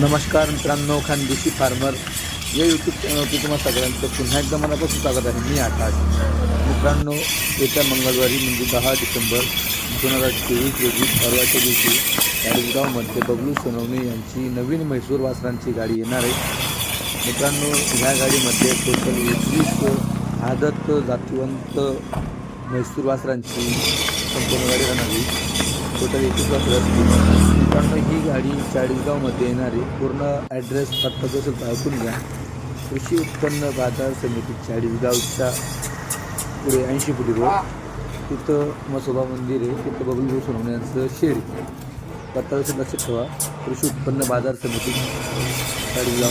नमस्कार मित्रांनो खानदेशी फार्मर. या यूट्यूब चॅनलवरती तुम्हाला सगळ्यांचं पुन्हा एकदा मनापासून स्वागत आहे. मी आकाश. मित्रांनो येत्या मंगळवारी म्हणजे दहा डिसेंबर दोन हजार चोवीस रोजी परवाच्या दिवशी चाळीसगावमध्ये बबलू सोनवणे यांची नवीन म्हैसूर वासरांची गाडी येणार आहे. मित्रांनो ह्या गाडीमध्ये टोटल एकवीस आदत जातिवंत म्हैसूर वासरांची संपूर्ण गाडी राहणार आहे. टोटल एकवीस वासरं असतील मित्रांनो ही गाडी चाळीसगावमध्ये येणारी. पूर्ण ॲड्रेस पत्ता जो असेल तो ऐकून घ्या. कृषी उत्पन्न बाजार समिती चाळीसगावच्या पुढे ऐंशी फुटी रोड. तिथं मसोबा मंदिर आहे. तिथं बबलू सोनमण्यांचं शेड. पत्ता असेल लक्षात ठेवा. कृषी उत्पन्न बाजार समिती चाळीसगाव.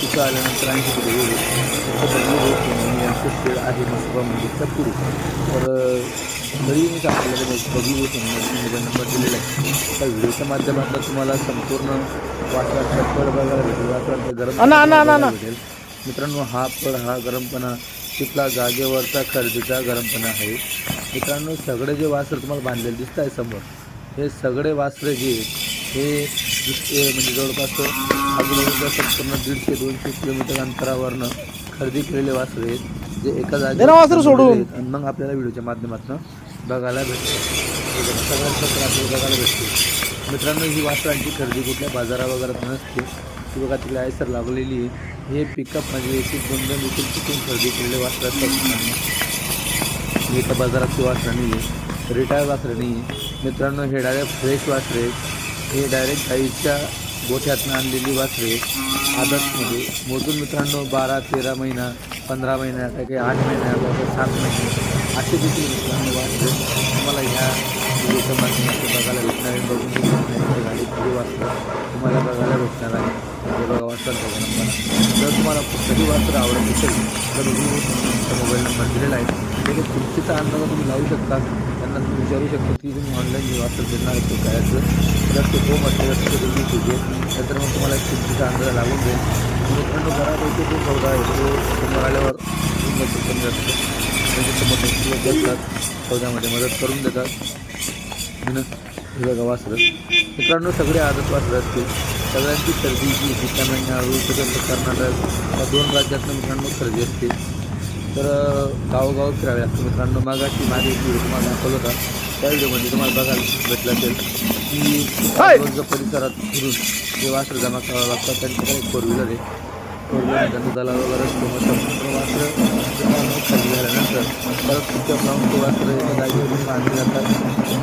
तिथं आल्यानंतर ऐंशी फुटी रोड आहे. तिथं बबलू सोनवणे यांचं शेड आहे मसोबा मंदिरच्या पुढे. तर तरी मी आपल्याला बघू सोनवणे मोबाईल नंबर दिलेला आहे. त्या व्हिडिओच्या माध्यमातून तुम्हाला संपूर्ण वासराचा फळ बघायला भेटेल वासराचा गरम. भेटेल. मित्रांनो हा फळ हा गरमपणा तिथला जागेवरचा खरेदीचा गरमपणा आहे. मित्रांनो सगळे जे वासरं तुम्हाला बांधलेले दिसत आहे समोर हे सगळे वासरं जे हे म्हणजे जवळपास आजूबाजूच्या संपूर्ण दीडशे दोनशे किलोमीटर अंतरावरनं खरेदी केलेले वासरं आहेत जे एका वासरं सोडून. मग आपल्याला व्हिडिओच्या माध्यमातून बघायला भेटते. सगळ्यांचं आपल्याला बघायला भेटते मित्रांनो ही वासरांची खरेदी कुठल्या बाजारा वगैरे नसते ती बघा तिला आयसर लागलेली आहे. हे पिकअप म्हणजे एक दोन दोन देखील चुकून खरेदी केलेले वासरात एका बाजारात ती बाजारातली नाही आहे. रिटायर वासरणी नाही आहे. मित्रांनो हे डायरेक्ट फ्रेश वासरे हे डायरेक्ट गाईच्या गोठ्यातनं आणलेली वासरे आदर्शमध्ये. मोजून मित्रांनो बारा तेरा महिना पंधरा महिना काही काही आठ महिन्या काही सात महिने. असे देखील मित्रांनो तुम्हाला ह्या व्हिडिओच्या माध्यमातून बघायला भेटणार आहे बघून गाडी पुढे वाचलं तुम्हाला बघायला भेटणार आहे. बघा वाचतात बघा नंबर. जर तुम्हाला कधी वाचतं आवडत असेल तर तुम्ही तुमचा मोबाईल नंबर दिलेला आहे. त्याने तुमचीचा अंदाज तुम्ही लावू शकता. त्यांना तुम्ही विचारू शकता की तुम्ही ऑनलाईन जे वाचत देणार आहे ते करायचं असेल. जर ते हो म्हटलं तर तुम्ही तुझे नंतर मग तुम्हाला एक किमतीचा अंदाज लागून जाईल. आणि मित्रांनो बऱ्यापैकी जो सौदा आहे. तो समोर आल्यावर तुम्ही कमी असतात सौद्यामध्ये मदत करून देतात. है हे बघा वासरं मित्रांनो सगळे आदत वासरं असतील सगळ्यांची खरेदी जी जी तामिळनाडू तिकडचं कर्नाटक या दोन राज्यातनं मित्रांनो खरेदी असते. तर गावोगाव फिरावे लागतं. मित्रांनो मागाशी मागे एक व्हिडिओ तुम्हाला दाखवला होता. त्या व्हिडिओमध्ये तुम्हाला बघायला भेटलं असेल की परिसरात फिरून जे वासरं जमा करावं लागतात त्यांच्याकडे फोर व्हीलर आहे. फोर व्हीलर त्यांचं दलाल वगैरे असतो खाली झाल्यानंतर परत तुमच्या जाऊन ते वासरं एका जागेवरून बांधले जातात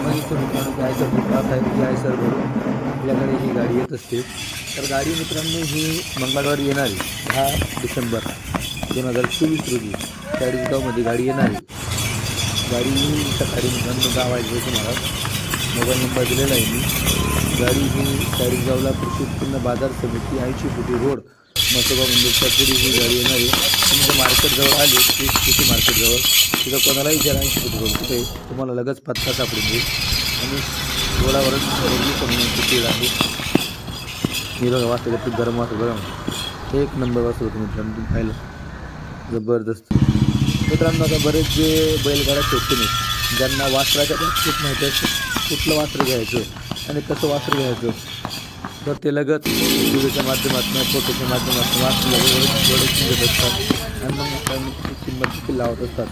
मग इथं मित्रांनो ते आयसर दुकानात आहे ती आयसर भरून आपल्याकडे ही गाडी येत असते. तर गाडी मित्रांनो ही मंगळवारी येणारी दहा डिसेंबर दोन हजार चोवीस रोजी चाळीसगावमध्ये गाडी येणारी. गाडी ही सकाळी मित्रांनो गाव आहे तुम्हाला. मोबाईल नंबर दिलेला आहे मी. गाडी ही चाळीसगावला कृषी उत्पन्न बाजार समिती ऐंशी फुटी रोड मसोबा मंदिरच्या पुढे ही गाडी येणार आहे. तुम्ही मार्केटजवळ आले ती किती मार्केटजवळ तिथं कोणालाही विचारा ऐंशी तिथे तुम्हाला लगेच पत्ता सापडून जाईल. आणि रोडावरच रेल्वे कम्युनिटी तेल आहे. हे बघा वाचलं खूप गरम वाटतं गरम. एक नंबर वाचलं तुम्ही तुम्ही पाहिलं. जबरदस्त. मित्रांनो आता बरेच जे बैलगाड्या शोधते नाही ज्यांना वासराच्या खूप माहिती असते कुठलं वासरं घ्यायचं आणि कसं वासरं घ्यायचं तर ते लगत व्हिडिओच्या माध्यमातून फोटोच्या माध्यमातून वाचलं असतात. आणि मग त्यांनी किंमत देखील लावत असतात.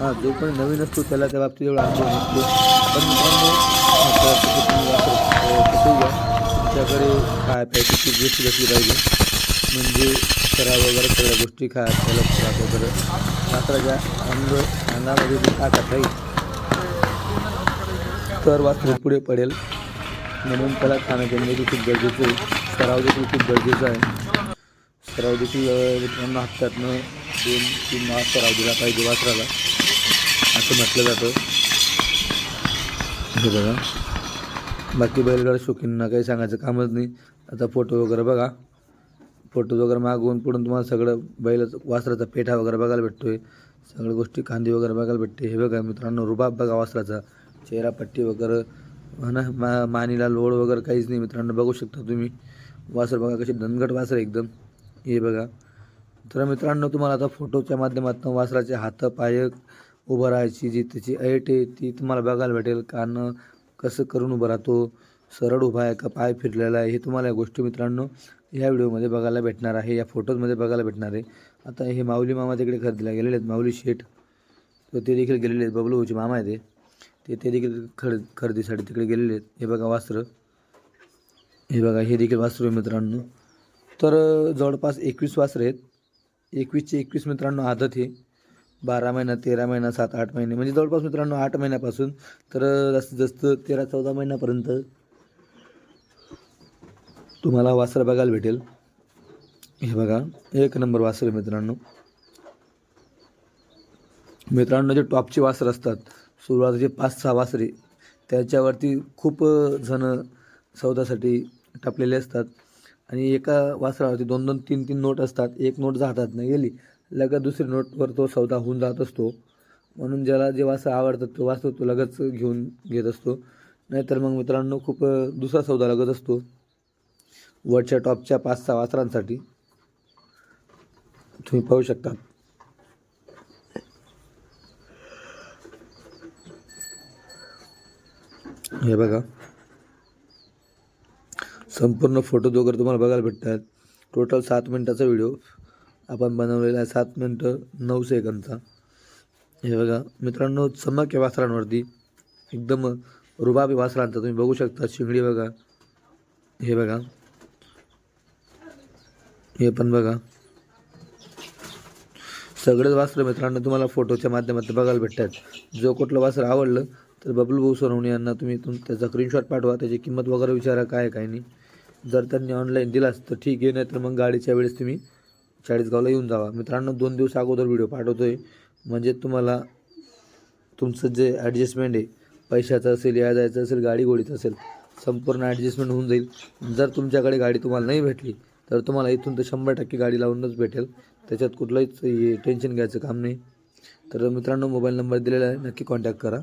हां जो पण नवीन असतो त्याला त्या बाबतीत एवढा अनुभव नसतो. पण मित्रांनो तुमच्याकडे काय पाहिजे ती गोष्टी घेतली पाहिजे. म्हणजे सराव वगैरे सगळ्या गोष्टी खा त्याला खुराक वगैरे. ज्या अंग अंगामध्ये जी ताकद राहील तर वासरू पुढे पडेल. म्हणून त्याला खाणं पिणं देखील खूप गरजेचं आहे. सराव देखील खूप गरजेचं आहे. सराव देखील अं, मित्रांनो हप्त्यातनं दोन तीन मास सराव दिला पाहिजे वासराला. असं म्हटलं जातं. हे बघा. बाकी बैलगाडा शौकींना काही सांगायचं कामच नाही. आता फोटो वगैरे बघा. फोटो वगैरे मागवून पुढून तुम्हाला सगळं बैलाचं वासराचा पेठा वगैरे बघायला भेटतोय. सगळ्या गोष्टी कांदी वगैरे बघायला भेटते. हे बघा मित्रांनो रुबाब बघा वासराचा. चेहरापट्टी वगैरे म्हणा मा मानीला लोड वगैरे काहीच नाही मित्रांनो. बघू शकता तुम्ही. वासर बघा कशी दणगट वासर एकदम. हे बघा. तर मित्रांनो तुम्हाला आता फोटोच्या माध्यमातून वासराचे हात पाय उभं राहायची जी त्याची ऐट आहे ती तुम्हाला बघायला भेटेल. कान कसं करून उभं राहतो सरळ उभा आहे का पाय फिरलेला आहे हे तुम्हाला या गोष्टी मित्रांनो ह्या व्हिडिओमध्ये बघायला भेटणार आहे या फोटोजमध्ये बघायला भेटणार आहे. आता हे माऊली मामा तिकडे खरेदीला गेलेले आहेत. माऊली शेठ. तर ते देखील गेलेले आहेत. बबलू मामा आहे ते ते ते देखील खर खरेदीसाठी तिकडे गेलेले आहेत. हे बघा वास्त्र. हे बघा हे देखील वास्त्र आहे मित्रांनो. तर जवळपास एकवीस वासरं आहेत. एकवीसचे एकवीस मित्रांनो आदत हे बारा महिना तेरा महिना सात आठ महिने. म्हणजे जवळपास मित्रांनो आठ महिन्यापासून. तर जास्तीत जास्त तेरा चौदा महिन्यापर्यंत तुम्हाला वासरं बघायला भेटेल. हे बघा एक नंबर वासर मित्रांनो. मित्रांनो जे टॉपचे वासर असतात सुरुवातीचे पाच सहा वासरे त्याच्यावरती खूप जणं जण सौदासाठी टपलेले असतात. आणि एका वासरावरती दोन दोन तीन तीन नोट असतात. एक नोट जातात हातात नाही गेली लगेच दुसरी नोटवर तो सौदा होऊन जात असतो. म्हणून ज्याला जे वासं आवडतात तो वासर तो लगेच घेऊन घेत असतो. नाहीतर मग मित्रांनो खूप दुसरा सौदा लागत असतो. वरच्या टॉपच्या पाच सहा वासरांसाठी. तुम्ही पाहू शकता. हे बघा. संपूर्ण फोटो वगैरे तुम्हाला बघायला भेटतात. टोटल सात मिनटाचा व्हिडिओ आपण बनवलेला आहे सात मिनटं नऊ सेकंदचा. हे बघा. मित्रांनो चमक या वासरांवरती एकदम रुबाबी वासरांचा तुम्ही बघू शकता. शिंगडी बघा. हे बघा. हे पण बघा. सगळेच वासरं मित्रांनो तुम्हाला फोटोच्या माध्यमातून बघायला भेटतात. जो कुठलं वासर आवडलं तर बबलू भाऊ सोनवणे यांना तुम्ही तुम त्याचा स्क्रीनशॉट पाठवा. त्याची किंमत वगैरे विचारा काय काय नाही. जर त्यांनी ऑनलाईन दिलास तर ठीक आहे नाही तर मग गाडीच्या वेळेस तुम्ही चाळीसगावला येऊन जावा. मित्रांनो दोन दिवस अगोदर व्हिडिओ पाठवतो आहे म्हणजे तुम्हाला तुमचं जे ॲडजस्टमेंट आहे पैशाचं असेल या जायचं असेल गाडी गोडीचं असेल संपूर्ण ॲडजस्टमेंट होऊन जाईल. जर तुमच्याकडे गाडी तुम्हाला नाही भेटली तर तुम्हाला इथून तर शंभर टक्के गाडी लावूनच भेटेल. त्याच्यात कुठलंच हे टेन्शन घ्यायचं काम नाही. तर मित्रांनो मोबाईल नंबर दिलेला आहे नक्की कॉन्टॅक्ट करा.